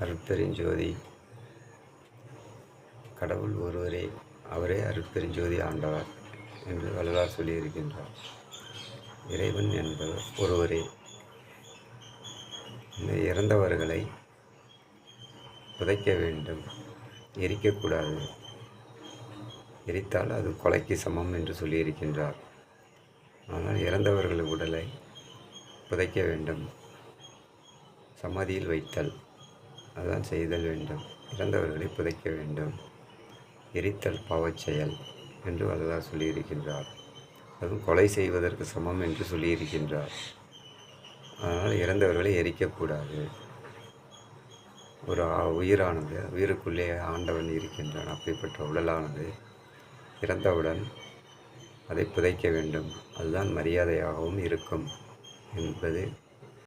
அருட்பெருஞ்சோதி. கடவுள் ஒருவரே அவரே அருட்பெருஞ்சோதி ஆண்டவர் என்று வள்ளலார் சொல்லியிருக்கின்றார். இறைவன் என்பவர் ஒருவரே. இந்த இறந்தவர்களை புதைக்க வேண்டும் எரிக்கக்கூடாது. எரித்தால் அது கொலைக்கு சமம் என்று சொல்லியிருக்கின்றார். ஆனால் இறந்தவர்கள் உடலை புதைக்க வேண்டும் சமாதியில் வைத்தல். அதுதான் செய்தல் வேண்டும் இறந்தவர்களை புதைக்க வேண்டும். எரித்தல் பாவச் செயல் என்று அல்லா சொல்லியிருக்கின்றார். அதுவும் கொலை செய்வதற்கு சமம் என்று சொல்லியிருக்கின்றார். அதனால் இறந்தவர்களை எரிக்கக்கூடாது. ஒரு உயிரானது உயிருக்குள்ளே ஆண்டவன் இருக்கின்றான் அப்படிப்பட்ட உடலானது. இறந்தவுடன் அதை புதைக்க வேண்டும். அதுதான் மரியாதையாகவும் இருக்கும் என்பது